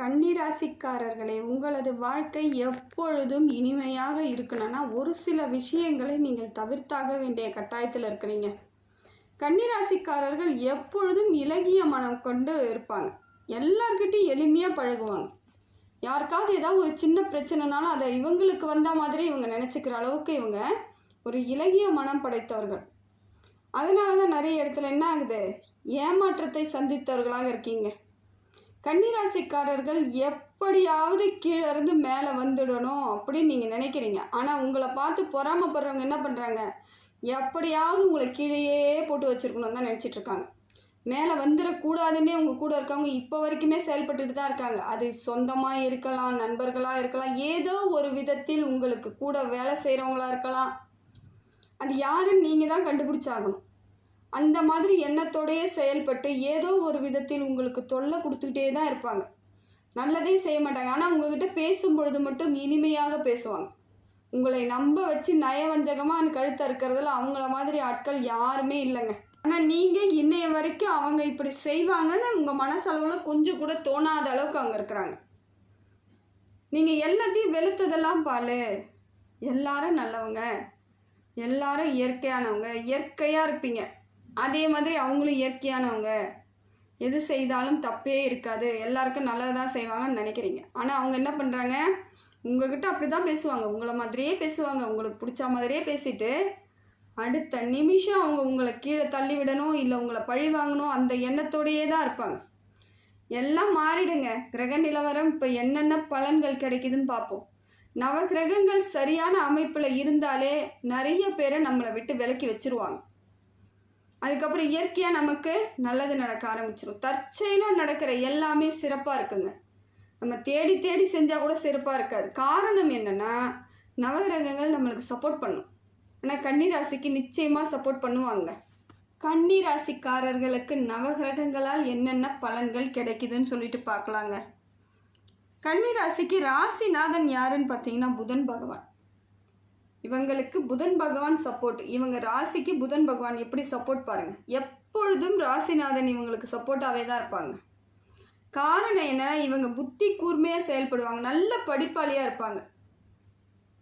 கன்னிராசிக்காரர்களே உங்களது வாழ்க்கை எப்பொழுதும் இனிமையாக இருக்கணும்னா ஒரு சில விஷயங்களை நீங்கள் தவிர்த்தாக வேண்டிய கட்டாயத்தில் இருக்கிறீங்க. கன்னிராசிக்காரர்கள் எப்பொழுதும் இலகிய மனம் கொண்டு இருப்பாங்க. எல்லார்கிட்டையும் எளிமையாக பழகுவாங்க. யாருக்காவது ஏதாவது ஒரு சின்ன பிரச்சனைனாலும் அதை இவங்களுக்கு வந்த மாதிரி இவங்க நினச்சிக்கிற அளவுக்கு இவங்க ஒரு இலகிய மனம் படைத்தவர்கள். அதனால தான் நிறைய இடத்துல என்ன ஆகுது? ஏமாற்றத்தை சந்தித்தவர்களாக இருக்கீங்க. கன்னிராசிக்காரர்கள் எப்படியாவது கீழே இருந்து மேலே வந்துடணும் அப்படின்னு நீங்கள் நினைக்கிறீங்க. ஆனால் உங்களை பார்த்து பொறாமப்படுறவங்க என்ன பண்ணுறாங்க எப்படியாவது உங்களை கீழேயே போட்டு வச்சுருக்கணும் தான் நினச்சிட்ருக்காங்க மேலே வந்துடக்கூடாதுன்னே உங்கள் கூட இருக்கவங்க இப்போ வரைக்குமே செயல்பட்டுட்டு தான் இருக்காங்க. அது சொந்தமாக இருக்கலாம் நண்பர்களாக இருக்கலாம் ஏதோ ஒரு விதத்தில் உங்களுக்கு கூட வேலை செய்கிறவங்களா இருக்கலாம். அது யாருன்னு நீங்கள் தான் கண்டுபிடிச்சாகணும். அந்த மாதிரி எண்ணத்தோடையே செயல்பட்டு ஏதோ ஒரு விதத்தில் உங்களுக்கு தொல்லை கொடுத்துக்கிட்டே தான் இருப்பாங்க. நல்லதே செய்ய மாட்டாங்க. ஆனால் உங்ககிட்ட பேசும் பொழுது மட்டும் இனிமையாக பேசுவாங்க. உங்களை நம்ப வச்சு நயவஞ்சகமாக கழுத்த இருக்கிறதுல அவங்கள மாதிரி ஆட்கள் யாருமே இல்லைங்க. ஆனால் நீங்கள் இன்னைய வரைக்கும் அவங்க இப்படி செய்வாங்கன்னு உங்கள் மனசளவில் கொஞ்சம் கூட தோணாத அளவுக்கு அவங்க இருக்கிறாங்க. நீங்கள் எல்லாத்தையும் வெளுத்ததெல்லாம் பால். எல்லாரும் நல்லவங்க. எல்லாரும் இயற்கையானவங்க. இயற்கையாக இருப்பீங்க. அதே மாதிரி அவங்களும் இயற்கையானவங்க. எது செய்தாலும் தப்பே இருக்காது. எல்லாருக்கும் நல்லதாக செய்வாங்கன்னு நினைக்கிறீங்க. ஆனால் அவங்க என்ன பண்ணுறாங்க உங்ககிட்ட அப்படி தான் பேசுவாங்க. உங்களை மாதிரியே பேசுவாங்க. உங்களுக்கு பிடிச்ச மாதிரியே பேசிட்டு அடுத்த நிமிஷம் அவங்க உங்களை கீழே தள்ளி விடணும் இல்லை உங்களை பழி வாங்கணும் அந்த எண்ணத்தோடையே தான் இருப்பாங்க. எல்லாம் மாறிடுங்க. கிரக நிலவரம் இப்போ என்னென்ன பலன்கள் கிடைக்குதுன்னு பார்ப்போம். நவகிரகங்கள் சரியான அமைப்பில் இருந்தாலே நிறைய பேரை நம்மளை விட்டு விலக்கி வச்சிருவாங்க. அதுக்கப்புறம் இயற்கையாக நமக்கு நல்லது நடக்க ஆரம்பிச்சிடும் தற்செயலாக நடக்கிற எல்லாமே சிறப்பாக இருக்குங்க. நம்ம தேடி தேடி செஞ்சால் கூட சிறப்பாக இருக்காது. காரணம் என்னென்னா நவகிரகங்கள் நம்மளுக்கு சப்போர்ட் பண்ணும். ஆனால் கன்னிராசிக்கு நிச்சயமாக சப்போர்ட் பண்ணுவாங்க. கன்னிராசிக்காரர்களுக்கு நவகிரகங்களால் என்னென்ன பலன்கள் கிடைக்குதுன்னு சொல்லிட்டு பார்க்கலாங்க. கன்னிராசிக்கு ராசிநாதன் யாருன்னு பார்த்தீங்கன்னா புதன் பகவான். இவங்களுக்கு புதன் பகவான் சப்போர்ட் இவங்க ராசிக்கு புதன் பகவான் எப்படி சப்போர்ட் பாருங்கள் எப்பொழுதும் ராசிநாதன் இவங்களுக்கு சப்போர்ட்டாகவே தான் இருப்பாங்க. காரணம் என்ன? இவங்க புத்தி கூர்மையாக செயல்படுவாங்க. நல்ல படிப்பாளியாக இருப்பாங்க.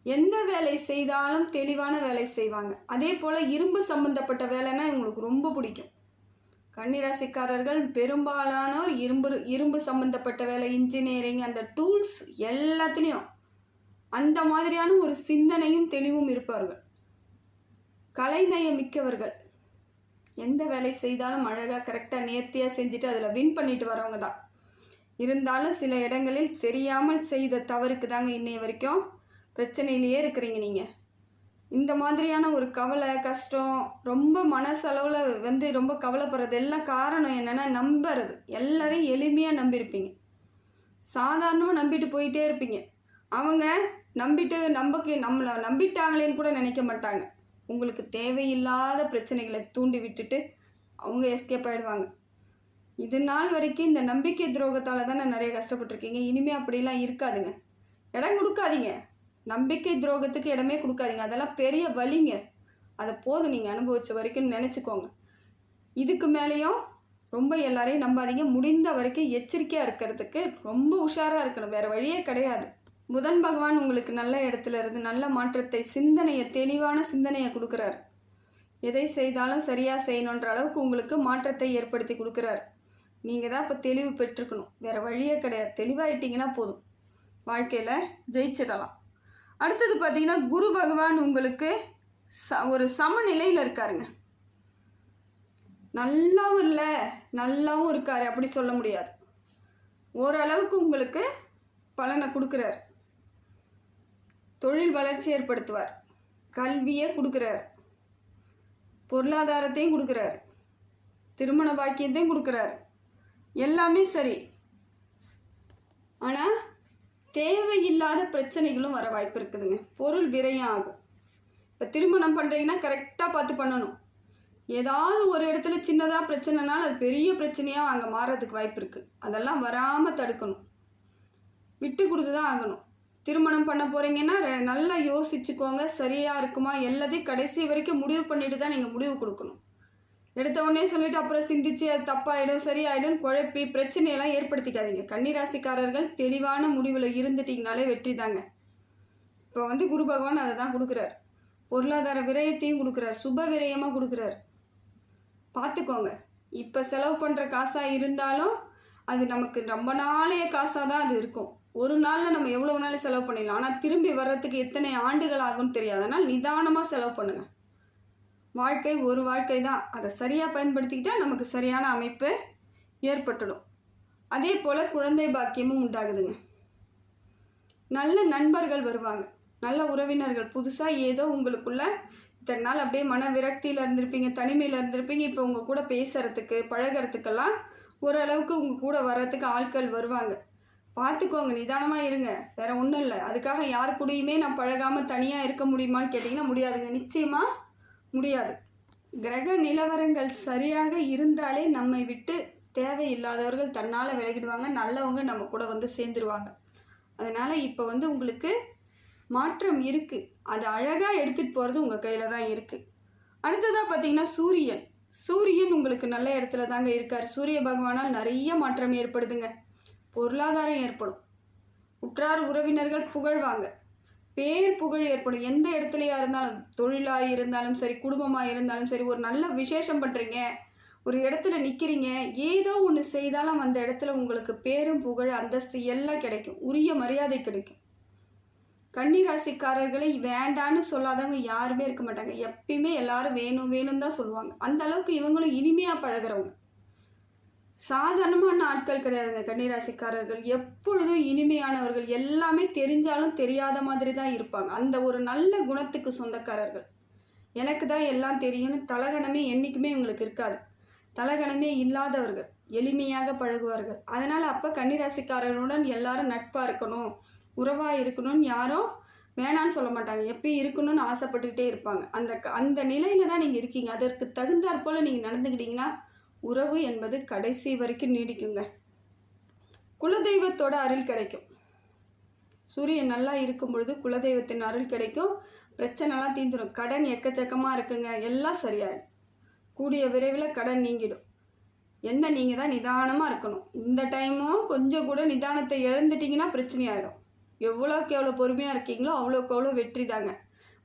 எந்த வேலை செய்தாலும் தெளிவான வேலை செய்வாங்க. அதே போல் இரும்பு சம்மந்தப்பட்ட வேலைன்னா இவங்களுக்கு ரொம்ப பிடிக்கும். கன்னிராசிக்காரர்கள் பெரும்பாலானோர் இரும்பு இரும்பு சம்மந்தப்பட்ட வேலை இன்ஜினியரிங் அந்த டூல்ஸ் எல்லாத்துலேயும் அந்த மாதிரியான ஒரு சிந்தனையும் தெளிவும் இருப்பார்கள். கலைநயம் மிக்கவர்கள் எந்த வேலை செய்தாலும் அழகாக கரெக்டாக நேர்த்தியாக செஞ்சுட்டு அதில் வின் பண்ணிட்டு வரவங்க தான். இருந்தாலும் சில இடங்களில் தெரியாமல் செய்த தவறுக்கு தாங்க இன்னைய வரைக்கும் பிரச்சனையிலேயே இருக்கிறீங்க நீங்கள் இந்த மாதிரியான ஒரு கவலை கஷ்டம் ரொம்ப மனசளவில் வந்து ரொம்ப கவலைப்படுறது எல்லாம் காரணம் என்னென்னா நம்புறது. எல்லாரையும் எளிமையாக நம்பியிருப்பீங்க. சாதாரணமாக நம்பிட்டு போயிட்டே இருப்பீங்க. அவங்க நம்பிட்டு நம்பக்கு நம்மளை நம்பிட்டாங்களேன்னு கூட நினைக்க மாட்டாங்க. உங்களுக்கு தேவையில்லாத பிரச்சனைகளை தூண்டி விட்டுட்டு அவங்க எஸ்கேப் ஆகிடுவாங்க இது நாள் வரைக்கும் இந்த நம்பிக்கை துரோகத்தால் தானே நிறைய கஷ்டப்பட்டுருக்கீங்க. இனிமேல் அப்படிலாம் இருக்காதுங்க. இடம் கொடுக்காதீங்க. நம்பிக்கை துரோகத்துக்கு இடமே கொடுக்காதீங்க. அதெல்லாம் பெரிய வலிங்க. அதை போதும் நீங்கள் அனுபவித்த வரைக்கும் நினச்சிக்கோங்க. இதுக்கு மேலேயும் ரொம்ப எல்லாரையும் நம்பாதீங்க. முடிந்த வரைக்கும் எச்சரிக்கையாக இருக்கிறதுக்கு ரொம்ப உஷாராக இருக்கணும். வேறு வழியே கிடையாது. புதன் பகவான் உங்களுக்கு நல்ல இடத்துல இருந்து நல்ல மாற்றத்தை சிந்தனையை தெளிவான சிந்தனையை கொடுக்குறாரு. எதை செய்தாலும் சரியாக செய்யணுன்ற அளவுக்கு உங்களுக்கு மாற்றத்தை ஏற்படுத்தி கொடுக்குறாரு. நீங்கள் தான் இப்போ தெளிவு பெற்றுக்கணும் வேறு வழியே கிடையாது. தெளிவாயிட்டீங்கன்னா போதும். வாழ்க்கையில் ஜெயிச்சிடலாம். அடுத்தது பார்த்தீங்கன்னா குரு பகவான் உங்களுக்கு ச ஒரு சமநிலையில் இருக்காருங்க. நல்லாவும் இல்லை நல்லாவும் இருக்காரு. அப்படி சொல்ல முடியாது. ஓரளவுக்கு உங்களுக்கு பலனை கொடுக்குறாரு. தொழில் வளர்ச்சி ஏற்படுத்துவார். கல்வியை கொடுக்குறார். பொருளாதாரத்தையும் கொடுக்குறார். திருமண பாக்கியத்தையும் கொடுக்குறார். எல்லாமே சரி. ஆனால் தேவையில்லாத பிரச்சனைகளும் வர வாய்ப்பு இருக்குதுங்க. பொருள் விரையும் ஆகும். இப்போ திருமணம் பண்ணுறீங்கன்னா கரெக்டாக பார்த்து பண்ணணும். ஏதாவது ஒரு இடத்துல சின்னதாக பிரச்சனைனாலும் அது பெரிய பிரச்சனையாக அங்கே மாறுறதுக்கு வாய்ப்பு இருக்குது அதெல்லாம் வராமல் தடுக்கணும். விட்டு கொடுத்து தான் ஆகணும். திருமணம் பண்ண போகிறீங்கன்னா நல்லா யோசிச்சுக்கோங்க. சரியாக இருக்குமா? எல்லாத்தையும் கடைசி வரைக்கும் முடிவு பண்ணிட்டு தான் நீங்கள் முடிவு கொடுக்கணும். எடுத்த உடனே அப்புறம் சிந்திச்சு அது தப்பாயிடும் சரியாயிடும் குழப்பி பிரச்சனையெல்லாம் ஏற்படுத்திக்காதீங்க. கன்னிராசிக்காரர்கள் தெளிவான முடிவில் இருந்துட்டீங்கனாலே வெற்றி தாங்க. இப்போ வந்து குரு பகவான் அதை தான் கொடுக்குறார். பொருளாதார விரயத்தையும் கொடுக்குறார். சுப விரயமாக கொடுக்குறார். பார்த்துக்கோங்க இப்போ செலவு பண்ணுற காசாக இருந்தாலும் அது நமக்கு ரொம்ப நாளைய காசாக தான் அது இருக்கும். ஒரு நாளில் நம்ம எவ்வளோ நாள் செலவு பண்ணிடலாம். ஆனால் திரும்பி வர்றதுக்கு எத்தனை ஆண்டுகள் ஆகும்னு தெரியாது. அதனால் நிதானமாக செலவு பண்ணுங்கள் வாழ்க்கை ஒரு வாழ்க்கை தான். அதை சரியாக பயன்படுத்திக்கிட்டால் நமக்கு சரியான அமைப்பு ஏற்பட்டுடும். அதே போல் குழந்தை பாக்கியமும் உண்டாகுதுங்க. நல்ல நண்பர்கள் வருவாங்க. நல்ல உறவினர்கள். புதுசாக ஏதோ உங்களுக்குள்ள இத்தனை நாள் அப்படியே மன விரக்தியில் இருந்திருப்பீங்க தனிமையில் இருந்திருப்பீங்க. இப்போ உங்கள் கூட பேசுகிறதுக்கு பழகிறதுக்கெல்லாம் ஓரளவுக்கு உங்கள் கூட வர்றதுக்கு ஆட்கள் வருவாங்க. பார்த்துக்கோங்க நிதானமாக இருங்க. வேற ஒன்றும் இல்லை. அதுக்காக யார் கூடயுமே நான் பழகாமல் தனியாக இருக்க முடியுமான்னு கேட்டிங்கன்னா முடியாதுங்க. நிச்சயமாக முடியாது. கிரக நிலவரங்கள் சரியாக இருந்தாலே நம்மை விட்டு தேவையில்லாதவர்கள் தன்னால் விலகிடுவாங்க. நல்லவங்க நம்ம கூட வந்து சேர்ந்துருவாங்க. அதனால் இப்போ வந்து உங்களுக்கு மாற்றம் இருக்குது அது அழகாக எடுத்துகிட்டு போகிறது உங்கள் கையில் தான் இருக்குது அடுத்ததாக பார்த்தீங்கன்னா சூரியன். சூரியன் உங்களுக்கு நல்ல இடத்துல தாங்க இருக்கார். சூரிய பகவானால் நிறைய மாற்றம் ஏற்படுதுங்க. பொருளாதாரம் ஏற்படும். உற்றார் உறவினர்கள் புகழ்வாங்க பேர் புகழ் ஏற்படும். எந்த இடத்துலையா இருந்தாலும் தொழிலாக இருந்தாலும் சரி குடும்பமாக இருந்தாலும் சரி ஒரு நல்ல விசேஷம் பண்ணுறீங்க ஒரு இடத்துல நிற்கிறீங்க ஏதோ ஒன்று செய்தாலும் அந்த இடத்துல உங்களுக்கு பேரும் புகழ் அந்தஸ்து எல்லாம் கிடைக்கும். உரிய மரியாதை கிடைக்கும். கன்னிராசிக்காரர்களை வேண்டான்னு சொல்லாதவங்க யாருமே இருக்க மாட்டாங்க. எப்பயுமே எல்லாரும் வேணும் வேணும் தான் சொல்லுவாங்க. அந்த அளவுக்கு இவங்களும் இனிமையாக பழகுறவங்க. சாதாரணமான ஆட்கள் கிடையாதுங்க. கன்னிராசிக்காரர்கள் எப்பொழுதும் இனிமையானவர்கள். எல்லாமே தெரிஞ்சாலும் தெரியாத மாதிரி தான் இருப்பாங்க. அந்த ஒரு நல்ல குணத்துக்கு சொந்தக்காரர்கள். எனக்கு தான் எல்லாம் தெரியும்னு தலகணமே என்றைக்குமே இவங்களுக்கு இருக்காது. தலகணமே இல்லாதவர்கள். எளிமையாக பழகுவார்கள். அதனால் அப்போ கன்னிராசிக்காரர்களுடன் எல்லாரும் நட்பாக இருக்கணும். உறவாக இருக்கணும்னு யாரும் வேணான்னு சொல்ல மாட்டாங்க. எப்பயும் இருக்கணும்னு ஆசைப்பட்டுக்கிட்டே இருப்பாங்க. அந்த க- அந்த நிலையில் தான் நீங்கள் இருக்கீங்க. அதற்கு தகுந்தாற் போல் நீங்கள் நடந்துக்கிட்டிங்கன்னா உறவு என்பது கடைசி வரைக்கும் நீடிக்குங்க. குலதெய்வத்தோட அருள் கிடைக்கும். சூரியன் நல்லா இருக்கும் பொழுது குலதெய்வத்தின் அருள் கிடைக்கும். பிரச்சனைலாம் தீந்துடும் கடன் எக்கச்சக்கமாக இருக்குங்க. எல்லாம் சரியாயிடும். கூடிய விரைவில் கடன் நீங்கிடும். என்ன நீங்கள் தான் நிதானமாக இருக்கணும். இந்த டைமும் கொஞ்சம் கூட நிதானத்தை இழந்துட்டிங்கன்னா பிரச்சனையாயிடும். எவ்வளோக்கு எவ்வளோ பொறுமையாக இருக்கீங்களோ அவ்வளோக்கு அவ்வளோ வெற்றி தாங்க.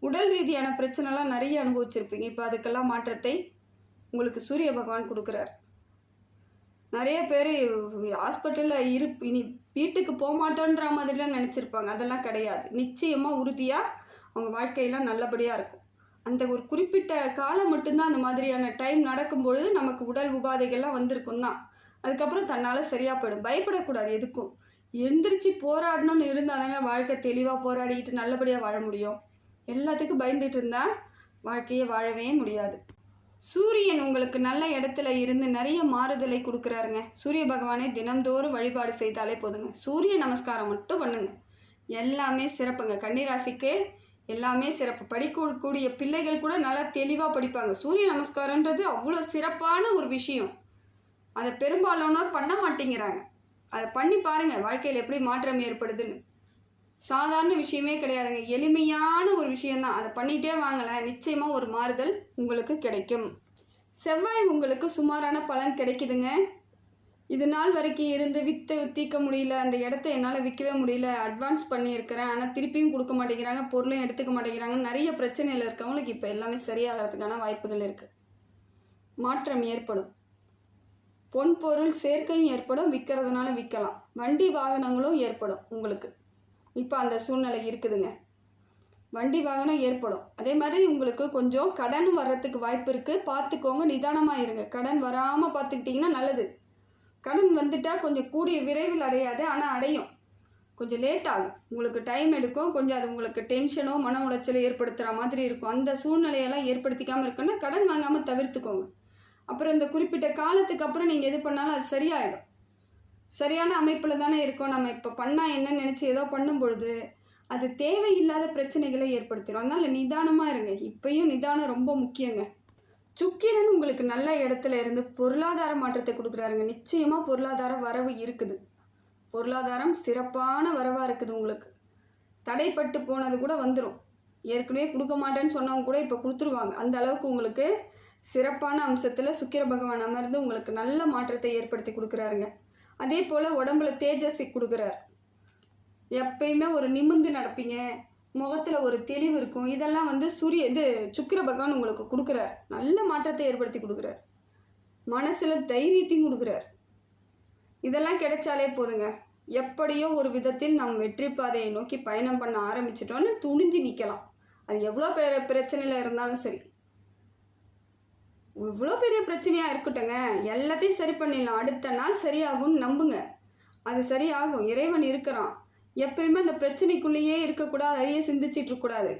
உடல் ரீதியான பிரச்சனைலாம் நிறைய அனுபவிச்சிருப்பீங்க. இப்போ அதுக்கெல்லாம் மாற்றத்தை உங்களுக்கு சூரிய பகவான் கொடுக்குறார். நிறைய பேர் ஹாஸ்பிட்டலில் இரு இனி வீட்டுக்கு போக மாட்டோன்ற மாதிரிலாம் நினச்சிருப்பாங்க. அதெல்லாம் கிடையாது. நிச்சயமாக உறுதியாக அவங்க வாழ்க்கையெல்லாம் நல்லபடியாக இருக்கும். அந்த ஒரு குறிப்பிட்ட காலம் மட்டும்தான் அந்த மாதிரியான டைம் நடக்கும் பொழுது நமக்கு உடல் உபாதைகள்லாம் வந்திருக்கும் தான். அதுக்கப்புறம் தன்னால் சரியாக போயிடும். பயப்படக்கூடாது எதுக்கும். எந்திரிச்சு போராடணும்னு இருந்தாதாங்க வாழ்க்கை தெளிவாக போராடிக்கிட்டு நல்லபடியாக வாழ முடியும். எல்லாத்துக்கும் பயந்துட்டு இருந்தால் வாழ்க்கையை வாழவே முடியாது. சூரியன் உங்களுக்கு நல்ல இடத்துல இருந்து நிறைய மாறுதலை கொடுக்குறாருங்க. சூரிய பகவானை தினம்தோறும் வழிபாடு செய்தாலே போதுங்க. சூரிய நமஸ்காரம் மட்டும் பண்ணுங்க. எல்லாமே சிறப்புங்க. கன்னிராசிக்கு எல்லாமே சிறப்பு. படிக்கக்கூடிய பிள்ளைகள் கூட நல்லா தெளிவாக படிப்பாங்க. சூரிய நமஸ்காரன்றது அவ்வளோ சிறப்பான ஒரு விஷயம். அதை பெரும்பாலானோர் பண்ண மாட்டேங்கிறாங்க. அதை பண்ணி பாருங்கள் வாழ்க்கையில் எப்படி மாற்றம் ஏற்படுதுன்னு. சாதாரண விஷயமே கிடையாதுங்க. எளிமையான ஒரு விஷயந்தான் அதை பண்ணிகிட்டே வாங்கலை நிச்சயமாக ஒரு மாறுதல் உங்களுக்கு கிடைக்கும். செவ்வாய் உங்களுக்கு சுமாரான பலன் கிடைக்குதுங்க. இது நாள் வரைக்கும் இருந்து விற்று தீர்க்க முடியல. அந்த இடத்த என்னால் விற்கவே முடியல. அட்வான்ஸ் பண்ணியிருக்கிறேன். ஆனால் திருப்பியும் கொடுக்க மாட்டேங்கிறாங்க. பொருளும் எடுத்துக்க மாட்டேங்கிறாங்க. நிறைய பிரச்சனையில் இருக்கவங்களுக்கு இப்போ எல்லாமே சரியாகிறதுக்கான வாய்ப்புகள் இருக்குது மாற்றம் ஏற்படும். பொன் பொருள் சேர்க்கையும் ஏற்படும். விற்கிறதுனால விற்கலாம். வண்டி வாகனங்களும் ஏற்படும் உங்களுக்கு. இப்போ அந்த சூழ்நிலை இருக்குதுங்க. வண்டி வாகனம் ஏற்படும். அதே மாதிரி உங்களுக்கு கொஞ்சம் கடன் வர்றதுக்கு வாய்ப்பு இருக்குது பார்த்துக்கோங்க நிதானமாக இருங்க. கடன் வராமல் பார்த்துக்கிட்டிங்கன்னா நல்லது. கடன் வந்துட்டால் கொஞ்சம் கூடிய விரைவில் அடையாது ஆனால் அடையும். கொஞ்சம் லேட் ஆகும். உங்களுக்கு டைம் எடுக்கும். கொஞ்சம் அது உங்களுக்கு டென்ஷனோ மன உளைச்சலோ ஏற்படுத்துகிற மாதிரி இருக்கும். அந்த சூழ்நிலையெல்லாம் ஏற்படுத்திக்காமல் இருக்குன்னா கடன் வாங்காமல் தவிர்த்துக்கோங்க. அப்புறம் இந்த குறிப்பிட்ட காலத்துக்கு அப்புறம் நீங்கள் எது பண்ணாலும் அது சரியாயிடும். சரியான அமைப்பில் தானே இருக்கோம். நம்ம இப்போ பண்ணால் என்ன நினச்சி ஏதோ பண்ணும் பொழுது அது தேவையில்லாத பிரச்சனைகளை ஏற்படுத்திடும் அதனால் நிதானமாக இருங்க. இப்பயும் நிதானம் ரொம்ப முக்கியங்க. சுக்கிரன் உங்களுக்கு நல்ல இடத்துல இருந்து பொருளாதார மாற்றத்தை கொடுக்குறாருங்க. நிச்சயமாக பொருளாதார வரவு இருக்குது. பொருளாதாரம் சிறப்பான வரவாக இருக்குது உங்களுக்கு. தடைப்பட்டு போனது கூட வந்துடும் ஏற்கனவே கொடுக்க மாட்டேன்னு சொன்னவங்க கூட இப்போ கொடுத்துருவாங்க. அந்த அளவுக்கு உங்களுக்கு சிறப்பான அம்சத்தில் சுக்கிர பகவான் அமர்ந்து உங்களுக்கு நல்ல மாற்றத்தை ஏற்படுத்தி கொடுக்குறாருங்க. அதே போல் உடம்புல தேஜஸை கொடுக்குறார். எப்பயுமே ஒரு நிமிர்ந்து நடப்பீங்க. முகத்தில் ஒரு தெளிவு இருக்கும். இதெல்லாம் வந்து சூரிய இது சுக்கிர பகவான் உங்களுக்கு கொடுக்குறார். நல்ல மாற்றத்தை ஏற்படுத்தி கொடுக்குறார். மனசில் தைரியத்தையும் கொடுக்குறார். இதெல்லாம் கிடைச்சாலே போதுங்க. எப்படியோ ஒரு விதத்தில் நாம் வெற்றி பாதையை நோக்கி பயணம் பண்ண ஆரம்பிச்சிட்டோன்னு துணிஞ்சு நிற்கலாம் அது எவ்வளோ பிர பிரச்சனையில் இருந்தாலும் சரி. இவ்வளோ பெரிய பிரச்சனையாக இருக்கட்டுங்க எல்லாத்தையும் சரி பண்ணிடலாம். அடுத்த நாள் சரியாகும்னு நம்புங்க. அது சரியாகும். இறைவன் இருக்கிறான். எப்பயுமே அந்த பிரச்சனைக்குள்ளேயே இருக்கக்கூடாது. அதையே சிந்திச்சிட்டு இருக்கக்கூடாது.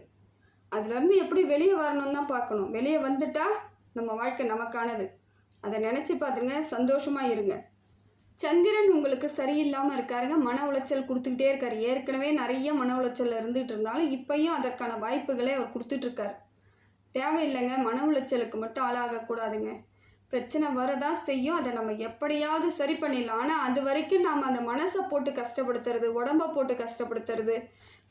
அதுலேருந்து எப்படி வெளியே வரணும்னு தான் பார்க்கணும். வெளியே வந்துட்டா நம்ம வாழ்க்கை நமக்கானது. அதை நினச்சி பார்த்துங்க சந்தோஷமாக இருங்க. சந்திரன் உங்களுக்கு சரியில்லாமல் இருக்காருங்க. மன உளைச்சல் கொடுத்துக்கிட்டே இருக்கார். ஏற்கனவே நிறைய மன உளைச்சல் இருந்துகிட்டு இருந்தாலும் இப்பயும் அதற்கான வாய்ப்புகளை அவர் கொடுத்துட்ருக்கார் தேவையில்லைங்க. மன உளைச்சலுக்கு மட்டும் ஆளாகக்கூடாதுங்க பிரச்சனை வரதான் செய்யும். அதை நம்ம எப்படியாவது சரி பண்ணிடலாம். ஆனால் அது வரைக்கும் நாம் அந்த மனசை போட்டு கஷ்டப்படுத்துறது உடம்ப போட்டு கஷ்டப்படுத்துறது.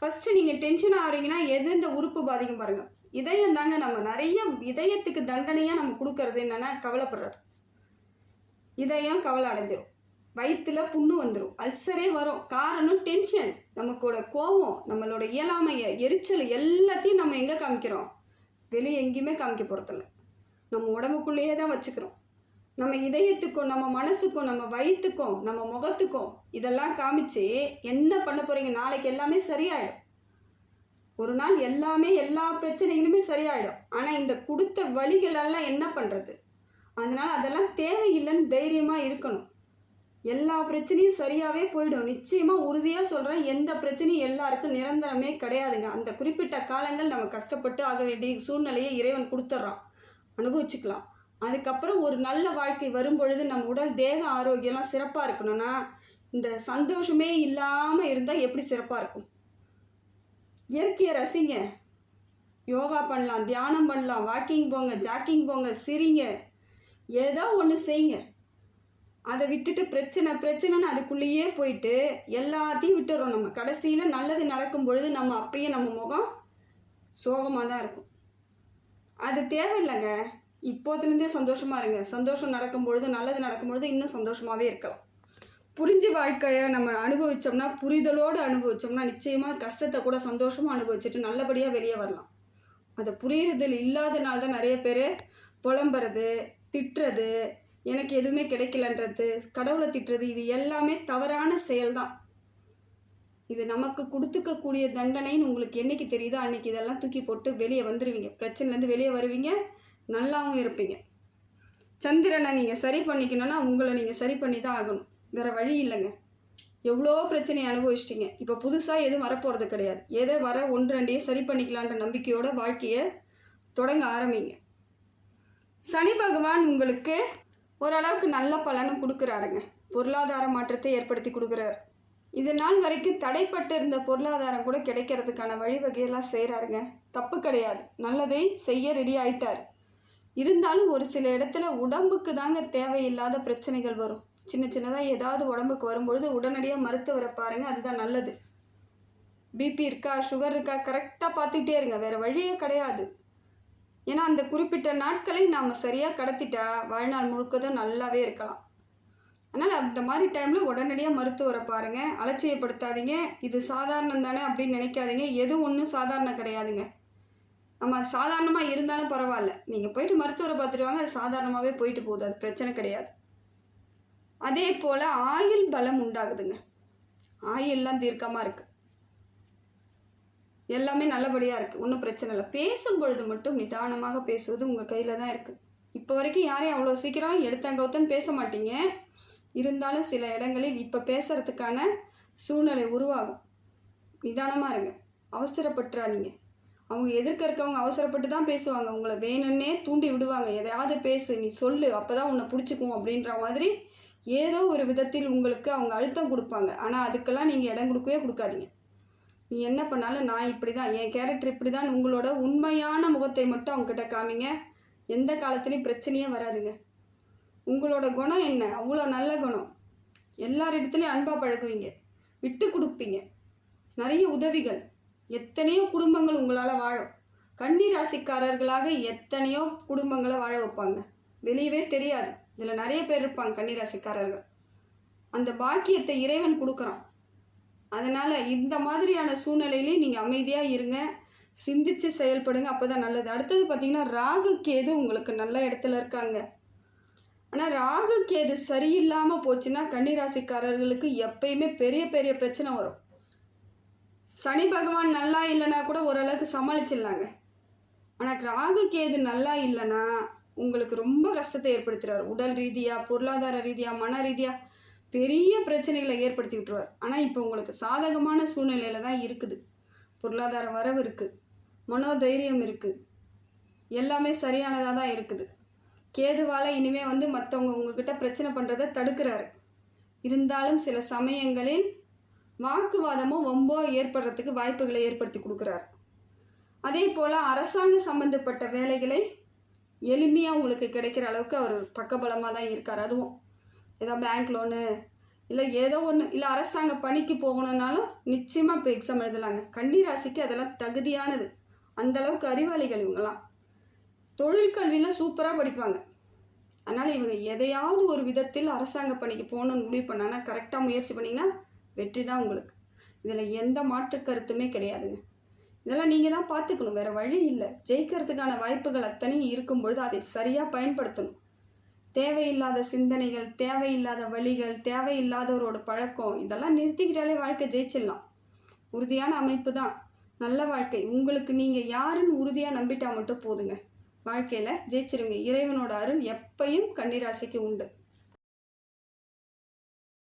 ஃபஸ்ட்டு நீங்கள் டென்ஷன் ஆகிறீங்கன்னா எது இந்த உறுப்பு பாதிக்கும் பாருங்கள் இதயம் தாங்க நம்ம நிறைய இதயத்துக்கு தண்டனையாக நம்ம கொடுக்கறது என்னென்னா கவலைப்படுறது. இதயம் கவலை அடைஞ்சிரும். வயிற்றில் புண்ணு வந்துடும் அல்சரே வரும். காரணம் டென்ஷன் நமக்கோட கோபம் நம்மளோட இயலாமையை எரிச்சல் எல்லாத்தையும் நம்ம எங்கே காமிக்கிறோம்? வெளியே எங்கேயுமே காமிக்க போகிறதில்ல நம்ம உடம்புக்குள்ளேயே தான் வச்சுக்கிறோம். நம்ம இதயத்துக்கும் நம்ம மனசுக்கும் நம்ம வயிற்றுக்கும் நம்ம முகத்துக்கும் இதெல்லாம் காமிச்சு என்ன பண்ண போகிறீங்க நாளைக்கு எல்லாமே சரியாயிடும். ஒரு நாள் எல்லாமே எல்லா பிரச்சனைகளுமே சரியாயிடும். ஆனால் இந்த கொடுத்த வழிகளெல்லாம் என்ன பண்ணுறது அதனால் அதெல்லாம் தேவையில்லைன்னு தைரியமாக இருக்கணும். எல்லா பிரச்சனையும் சரியாகவே போயிடும். நிச்சயமாக உறுதியாக சொல்கிறேன் எந்த பிரச்சனையும் எல்லாருக்கும் நிரந்தரமே கிடையாதுங்க. அந்த குறிப்பிட்ட காலங்கள் நம்ம கஷ்டப்பட்டு ஆக வேண்டிய சூழ்நிலையை இறைவன் கொடுத்துட்றான். அனுபவிச்சுக்கலாம். அதுக்கப்புறம் ஒரு நல்ல வாழ்க்கை வரும்பொழுது நம்ம உடல் தேக ஆரோக்கியம்லாம் சிறப்பாக இருக்கணும்னா இந்த சந்தோஷமே இல்லாமல் இருந்தால் எப்படி சிறப்பாக இருக்கும்? இயற்கையை ரசிங்க. யோகா பண்ணலாம் தியானம் பண்ணலாம் வாக்கிங் போங்க ஜாக்கிங் போங்க சிரிங்க. ஏதோ ஒன்று செய்யுங்க. அதை விட்டுட்டு பிரச்சனை பிரச்சனைன்னு அதுக்குள்ளேயே போயிட்டு எல்லாத்தையும் விட்டுறோம் நம்ம. கடைசியில் நல்லது நடக்கும் பொழுது நம்ம அப்பயே நம்ம முகம் சோகமாக தான் இருக்கும். அது தேவையில்லைங்க. இப்போத்துலேருந்தே சந்தோஷமாக இருங்க. சந்தோஷம் நடக்கும் பொழுது நல்லது நடக்கும் பொழுது இன்னும் சந்தோஷமாகவே இருக்கலாம். புரிஞ்ச வாழ்க்கையை நம்ம அனுபவித்தோம்னா புரிதலோடு அனுபவித்தோம்னா நிச்சயமாக கஷ்டத்தை கூட சந்தோஷமாக அனுபவிச்சுட்டு நல்லபடியாக வெளியே வரலாம். அதை புரியுறதில் இல்லாதனால தான் நிறைய பேர் புலம்புறது திட்டுறது எனக்கு எதுவுமே கிடைக்கலன்றது கடவுளை திட்டுறது இது எல்லாமே தவறான செயல்தான். இது நமக்கு கொடுத்துக்கக்கூடிய தண்டனைன்னு உங்களுக்கு என்னைக்கு தெரியுதோ அன்றைக்கி இதெல்லாம் தூக்கி போட்டு வெளியே வந்துடுவீங்க பிரச்சனைலேருந்து வெளியே வருவீங்க நல்லாவும் இருப்பீங்க. சந்திரனை நீங்கள் சரி பண்ணிக்கணும்னா உங்களை நீங்கள் சரி பண்ணி தான் ஆகணும். வேறு வழி இல்லைங்க. எவ்வளோ பிரச்சனையை அனுபவிச்சிட்டிங்க. இப்போ புதுசாக எதுவும் வரப்போகிறது கிடையாது. எதை வர ஒன்று ரெண்டையே சரி பண்ணிக்கலான்ற நம்பிக்கையோட வாழ்க்கையை தொடங்க ஆரம்பிங்க. சனி பகவான் உங்களுக்கு ஓரளவுக்கு நல்ல பலனும் கொடுக்குறாருங்க. பொருளாதார மாற்றத்தை ஏற்படுத்தி கொடுக்குறாரு. இது நாள் வரைக்கும் தடைப்பட்டு இருந்த பொருளாதாரம் கூட கிடைக்கிறதுக்கான வழிவகையெல்லாம் செய்கிறாருங்க தப்பு கிடையாது. நல்லதை செய்ய ரெடி ஆயிட்டார். இருந்தாலும் ஒரு சில இடத்துல உடம்புக்கு தாங்க தேவையில்லாத பிரச்சனைகள் வரும். சின்ன சின்னதாக ஏதாவது உடம்புக்கு வரும்பொழுது உடனடியாக மருத்துவரை பாருங்கள் அதுதான் நல்லது. பிபி இருக்கா சுகர் இருக்கா கரெக்டாக பார்த்துக்கிட்டே இருங்க. வேறு வழியே கிடையாது. ஏன்னா அந்த குறிப்பிட்ட நாட்களை நாம் சரியாக கடத்திட்டா வாழ்நாள் முழுக்கதும் நல்லாவே இருக்கலாம். அதனால் அந்த மாதிரி டைமில் உடனடியாக மருத்துவரை பாருங்கள் அலட்சியப்படுத்தாதீங்க. இது சாதாரணம் தானே அப்படின்னு நினைக்காதீங்க. எதுவும் ஒன்றும் சாதாரணம் கிடையாதுங்க. நம்ம அது சாதாரணமாக இருந்தாலும் பரவாயில்ல. நீங்கள் போயிட்டு மருத்துவரை பார்த்துட்டு வாங்க. அது சாதாரணமாகவே போயிட்டு போகுது. அது பிரச்சனை கிடையாது. அதே போல் ஆயுள் பலம் உண்டாகுதுங்க. ஆயில்லாம் தீர்க்கமாக இருக்குது எல்லாமே நல்லபடியாக இருக்குது ஒன்றும் பிரச்சனை இல்லை. பேசும் பொழுது மட்டும் நிதானமாக பேசுவது உங்கள் கையில் தான் இருக்குது இப்போ வரைக்கும் யாரையும் அவ்வளோ சீக்கிரம் எடுத்தங்கவுத்தன்னு பேச மாட்டீங்க. இருந்தாலும் சில இடங்களில் இப்போ பேசுகிறதுக்கான சூழ்நிலை உருவாகும். நிதானமாக இருங்க. அவசரப்பட்டுறாதீங்க. அவங்க எதிர்க்க இருக்கவங்க அவசரப்பட்டு தான் பேசுவாங்க. உங்களை வேணும்னே தூண்டி விடுவாங்க. எதையாவது பேசு நீ சொல்லு அப்போ தான் உன்னை பிடிச்சிக்கும் அப்படின்ற மாதிரி ஏதோ ஒரு விதத்தில் உங்களுக்கு அவங்க அழுத்தம் கொடுப்பாங்க. ஆனால் அதுக்கெல்லாம் நீங்கள் இடம் கொடுக்கவே கொடுக்காதீங்க. நீ என்ன பண்ணாலும் நான் இப்படி தான் என் கேரக்டர் இப்படி தான் உங்களோட உண்மையான முகத்தை மட்டும் அவங்கக்கிட்ட காமிங்க. எந்த காலத்துலேயும் பிரச்சனையே வராதுங்க. உங்களோட குணம் என்ன? அவ்வளோ நல்ல குணம். எல்லாரிடத்துலையும் அன்பாக பழகுவீங்க. விட்டு கொடுப்பீங்க. நிறைய உதவிகள். எத்தனையோ குடும்பங்கள் உங்களால் வாழும். கன்னி ராசிக்காரர்களாக எத்தனையோ குடும்பங்களை வாழ வைப்பாங்க. வெளியவே தெரியாது. இதில் நிறைய பேர் இருப்பாங்க கன்னி ராசிக்காரர்கள் அந்த பாக்கியத்தை இறைவன் கொடுக்குறான். அதனால் இந்த மாதிரியான சூழ்நிலையிலே நீங்கள் அமைதியாக இருங்க. சிந்திச்சு செயல்படுங்க அப்போ தான் நல்லது. அடுத்தது பார்த்தீங்கன்னா ராகு கேது உங்களுக்கு நல்ல இடத்துல இருக்காங்க. ஆனால் ராகு கேது சரியில்லாமல் போச்சுன்னா கன்னிராசிக்காரர்களுக்கு எப்பயுமே பெரிய பெரிய பிரச்சனை வரும். சனி பகவான் நல்லா இல்லைனா கூட ஓரளவுக்கு சமாளிச்சிடலாங்க. ஆனால் ராகு கேது நல்லா இல்லைன்னா உங்களுக்கு ரொம்ப கஷ்டத்தை ஏற்படுத்துகிறார் உடல் ரீதியாக பொருளாதார ரீதியாக மன ரீதியாக பெரிய பிரச்சனைகளை ஏற்படுத்தி விட்டுருவார். ஆனால் இப்போ உங்களுக்கு சாதகமான சூழ்நிலையில் தான் இருக்குது. பொருளாதார வரவு இருக்குது மனோதைரியம் இருக்குது எல்லாமே சரியானதாக தான் இருக்குது. கேதுவால் இனிமேல் வந்து மற்றவங்க உங்ககிட்ட பிரச்சனை பண்ணுறதை தடுக்கிறாரு. இருந்தாலும் சில சமயங்களில் வாக்குவாதமோ வம்போ ஏற்படுறதுக்கு வாய்ப்புகளை ஏற்படுத்தி கொடுக்குறாரு. அதே போல் அரசாங்க சம்பந்தப்பட்ட வேலைகளை எளிமையாக உங்களுக்கு கிடைக்கிற அளவுக்கு அவர் பக்கபலமாக தான் இருக்கார். அதுவும் ஏதோ பேங்க் லோனு இல்லை ஏதோ ஒன்று இல்லை அரசாங்க பணிக்கு போகணுன்னாலும் நிச்சயமாக இப்போ எக்ஸாம் எழுதலாங்க. கன்னிராசிக்கு அதெல்லாம் தகுதியானது. அந்த அளவுக்கு அறிவாளிகள் இவங்கெல்லாம் தொழில் கல்வியில் சூப்பராக படிப்பாங்க. அதனால் இவங்க எதையாவது ஒரு விதத்தில் அரசாங்க பணிக்கு போகணும்னு முடிவு பண்ணாங்கன்னா கரெக்டாக முயற்சி பண்ணிங்கன்னா வெற்றி தான் உங்களுக்கு. இதில் எந்த மாற்று கருத்துமே கிடையாதுங்க. இதெல்லாம் நீங்கள் தான் பார்த்துக்கணும். வேறு வழி இல்லை. ஜெயிக்கிறதுக்கான வாய்ப்புகள் அத்தனையும் இருக்கும் பொழுது அதை சரியாக பயன்படுத்தணும். தேவையில்லாத சிந்தனைகள் தேவையில்லாத வழிகள் தேவையில்லாதவரோட பழக்கம் இதெல்லாம் நிறுத்திக்கிட்டாலே வாழ்க்கை ஜெயிச்சிடலாம். உறுதியான அமைப்பு தான். நல்ல வாழ்க்கை. உங்களுக்கு நீங்கள் யாருன்னு உறுதியாக நம்பிட்டா மட்டும் போதுங்க. வாழ்க்கையில் ஜெயிச்சிருங்க. இறைவனோட அருள் எப்பையும் கன்னிராசிக்கு உண்டு.